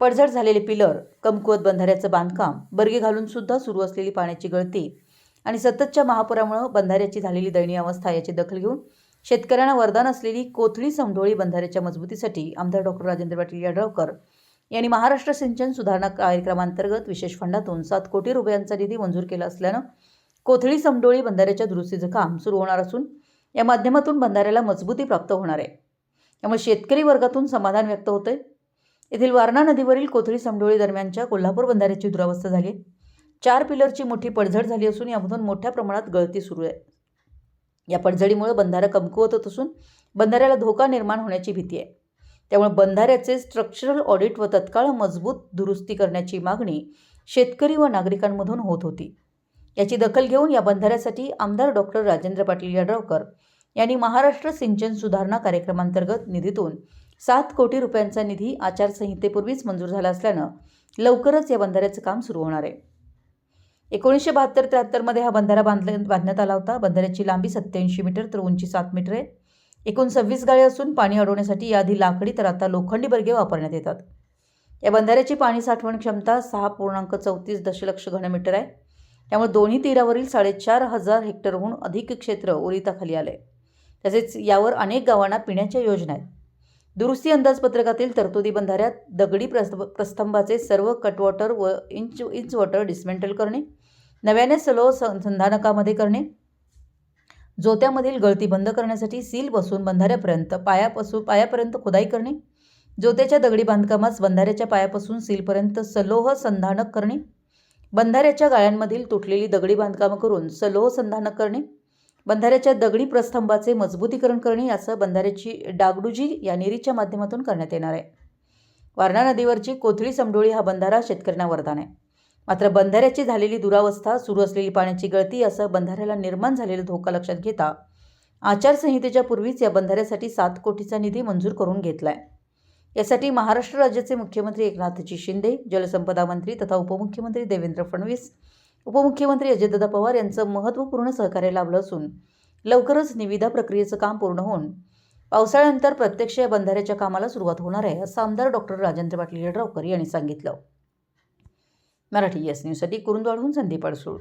पडझड झालेले पिलर कमकुवत बंधाऱ्याचं बांधकाम बर्गे घालून सुद्धा सुरू असलेली पाण्याची गळती आणि सततच्या महापुरामुळं बंधाऱ्याची झालेली दयनीय अवस्था याची दखल घेऊन शेतकऱ्यांना वरदान असलेली कोथळी समडोळी बंधाऱ्याच्या मजबूतीसाठी आमदार डॉक्टर राजेंद्र पाटील यड्रावकर यांनी महाराष्ट्र सिंचन सुधारणा कार्यक्रमांतर्गत विशेष फंडातून सात कोटी रुपयांचा निधी मंजूर केला असल्यानं कोथळी समडोळी बंधाऱ्याच्या दुरुस्तीचं काम सुरू होणार असून या माध्यमातून बंधाऱ्याला मजबूती प्राप्त होणार आहे. त्यामुळे शेतकरी वर्गातून समाधान व्यक्त होतंय. येथील वारणा नदीवरील कोथळी समडोळी दरम्यानच्या कोल्हापूर बंधाऱ्याची दुरावस्था झाली. आहे. चार पिलरची मोठी पडझड झाली असून यामधून मोठ्या प्रमाणात गळती सुरू आहे. या पडझडीमुळे बंधारा कमकुवत होत असून बंधाऱ्याला धोका निर्माण होण्याची भीती आहे. त्यामुळे बंधाऱ्याचे स्ट्रक्चरल ऑडिट व तत्काळ मजबूत दुरुस्ती करण्याची मागणी शेतकरी व नागरिकांमधून होत होती. याची दखल घेऊन या बंधाऱ्यासाठी आमदार डॉक्टर राजेंद्र पाटील यड्रावकर यांनी महाराष्ट्र सिंचन सुधारणा कार्यक्रमांतर्गत निधीतून सात कोटी रुपयांचा निधी आचारसंहितेपूर्वीच मंजूर झाला असल्यानं लवकरच या बंधाऱ्याचं काम सुरू होणार आहे. एकोणीसशे बहात्तर त्र्याहत्तरमध्ये हा बंधारा बांधला बांधण्यात आला होता. बंधाऱ्याची लांबी सत्याऐंशी मीटर तर उंची सात मीटर आहे. एकूण सव्वीस गाळे असून पाणी अडवण्यासाठी याआधी लाकडी तर आता लोखंडी बर्गे वापरण्यात येतात. या बंधाऱ्याची पाणी साठवण क्षमता सहा पूर्णांक चौतीस दशलक्ष घनमीटर आहे. त्यामुळे दोन्ही तीरावरील साडेचार हजार हेक्टरहून अधिक क्षेत्र ओलिताखाली आले तसेच यावर अनेक गावांना पिण्याच्या योजना आहेत. दुरुस्ती अंदाजपत्रकातील तरतुदी बंधाऱ्यात दगडी प्रस्थ प्रस्तंभाचे सर्व कटवॉटर व इंच इंच वॉटर डिस्मेंटल करणे नव्याने सलो संधानकामध्ये करणे जोत्यामधील गळती बंद करण्यासाठी सील बसून बंधाऱ्यापर्यंत पायापासून पायापर्यंत खुदाई करणे जोत्याच्या दगडी बांधकामास बंधाऱ्याच्या पायापासून सीलपर्यंत सलोह संधानक करणे बंधाऱ्याच्या गाळ्यांमधील तुटलेली दगडी बांधकामं करून सलोह संधानक करणे बंधाऱ्याच्या दगडी प्रस्तंभाचे मजबूतीकरण करणे यासह बंधाऱ्याची डागडुजी या निरीच्या माध्यमातून करण्यात येणार आहे. वारणा नदीवरची कोथळी समडोळी हा बंधारा शेतकऱ्यांना वरदान आहे. मात्र बंधाऱ्याची झालेली दुरावस्था सुरू असलेली पाण्याची गळती यासह बंधाऱ्याला निर्माण झालेला धोका लक्षात घेता आचारसंहितेच्या पूर्वीच या बंधाऱ्यासाठी सात कोटीचा निधी मंजूर करून घेतलाय. यासाठी महाराष्ट्र राज्याचे मुख्यमंत्री एकनाथजी शिंदे जलसंपदा मंत्री तथा उपमुख्यमंत्री देवेंद्र फडणवीस उपमुख्यमंत्री अजितदादा पवार यांचं महत्त्वपूर्ण सहकार्य लाभलं असून लवकरच निविदा प्रक्रियेचं काम पूर्ण होऊन पावसाळ्यानंतर प्रत्यक्ष या बंधाऱ्याच्या कामाला सुरुवात होणार आहे असं आमदार डॉक्टर राजेंद्र पाटील यड्रावकर यांनी सांगितलं. मराठी एस न्यूजसाठी कुरुंदवाडहून संदीप अडसूळ.